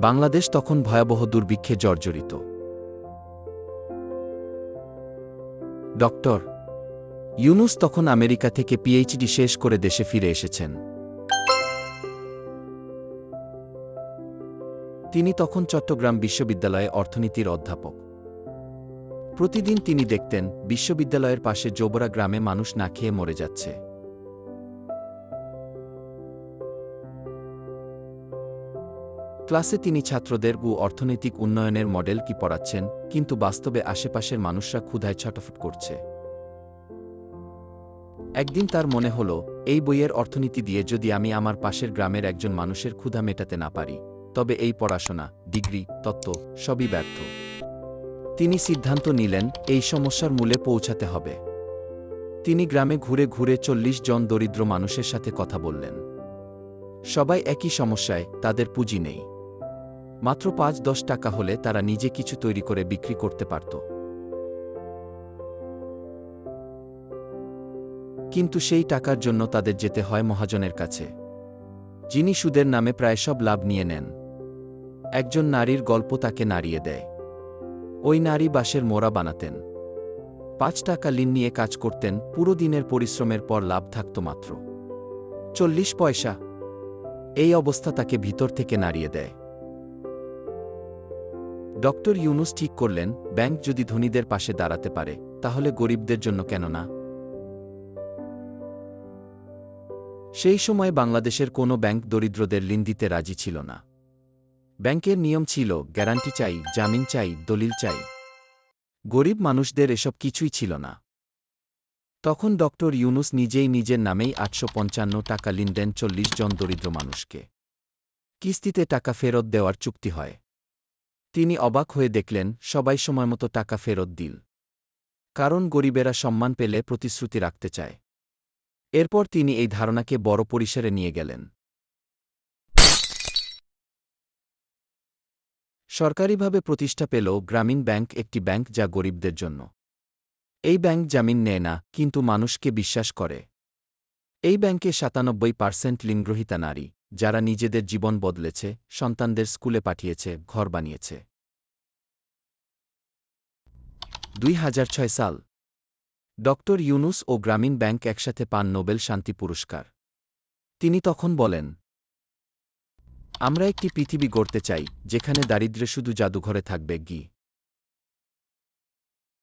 বাংলাদেশ তখন ভয়াবহ দুর্ভিক্ষে জর্জরিত। ডক্টর, ইউনুস তখন আমেরিকা থেকে পিএইচডি শেষ করে দেশে ফিরে এসেছেন। তিনি তখন চট্টগ্রাম বিশ্ববিদ্যালয়ে অর্থনীতির অধ্যাপক। প্রতিদিন তিনি দেখতেন, বিশ্ববিদ্যালয়ের পাশে জোবরা গ্রামে মানুষ না খেয়ে মরে যাচ্ছে। ক্লাসে তিনি ছাত্রদের ও অর্থনৈতিক উন্নয়নের মডেল কি পড়াচ্ছেন, কিন্তু বাস্তবে আশেপাশের মানুষরা ক্ষুধায় ছটফট করছে। একদিন তার মনে হল, এই বইয়ের অর্থনীতি দিয়ে যদি আমি আমার পাশের গ্রামের একজন মানুষের ক্ষুধা মেটাতে না পারি, তবে এই পড়াশোনা, ডিগ্রি, তত্ত্ব, সবই ব্যর্থ। তিনি সিদ্ধান্ত নিলেন, এই সমস্যার মূলে পৌঁছাতে হবে। তিনি গ্রামে ঘুরে ঘুরে চল্লিশ জন দরিদ্র মানুষের সাথে কথা বললেন। সবাই একই সমস্যায়, তাদের পুঁজি নেই। মাত্র পাঁচ দশ টাকা হলে তারা নিজে কিছু তৈরি করে বিক্রি করতে পারত। কিন্তু সেই টাকার জন্য তাদের যেতে হয় মহাজনের কাছে। যিনি সুদের নামে প্রায় সব লাভ নিয়ে নেন। একজন নারীর গল্প তাকে নাড়িয়ে দেয়। ওই নারী বাঁশের মোড়া বানাতেন। পাঁচ টাকা লিন নিয়ে কাজ করতেন, পুরো দিনের পরিশ্রমের পর লাভ থাকত মাত্র। চল্লিশ পয়সা। এই অবস্থা তাকে ভিতর থেকে নাড়িয়ে দেয়। ডক্টর ইউনুস ঠিক করলেন, ব্যাংক যদি ধনীদের পাশে দাঁড়াতে পারে, তাহলে গরিবদের জন্য কেন না? সেই সময় বাংলাদেশের কোনো ব্যাংক দরিদ্রদের ঋণ দিতে রাজি ছিল না। ব্যাংকের নিয়ম ছিল, গ্যারান্টি চাই, জামিন চাই, দলিল চাই। গরিব মানুষদের এসব কিছুই ছিল না। তখন ডক্টর ইউনুস নিজেই নিজের নামেই আটশো পঞ্চান্ন টাকা ঋণ দেন চল্লিশ জন দরিদ্র মানুষকে। কিস্তিতে টাকা ফেরত দেওয়ার চুক্তি হয়। তিনি অবাক হয়ে দেখলেন, সবাই সময়মতো টাকা ফেরত দিল। কারণ গরিবেরা সম্মান পেলে প্রতিশ্রুতি রাখতে চায়। এরপর তিনি এই ধারণাকে বড় পরিসরে নিয়ে গেলেন। সরকারিভাবে প্রতিষ্ঠা পেল গ্রামীণ ব্যাংক একটি ব্যাংক যা গরিবদের জন্য। এই ব্যাংক জামিন নেয় না, কিন্তু মানুষকে বিশ্বাস করে। এই ব্যাংকে সাতানব্বই পার্সেন্ট লিঙ্গ্রহিতা নারী, যারা নিজেদের জীবন বদলেছে, সন্তানদের স্কুলে পাঠিয়েছে, ঘর বানিয়েছে। দুই হাজার ছয় সাল। ডক্টর ইউনুস ও গ্রামীণ ব্যাংক একসাথে পান নোবেল শান্তি পুরস্কার। তিনি তখন বলেন, আমরা একটি পৃথিবী গড়তে চাই, যেখানে দারিদ্র্যে শুধু জাদুঘরে থাকবে, গি।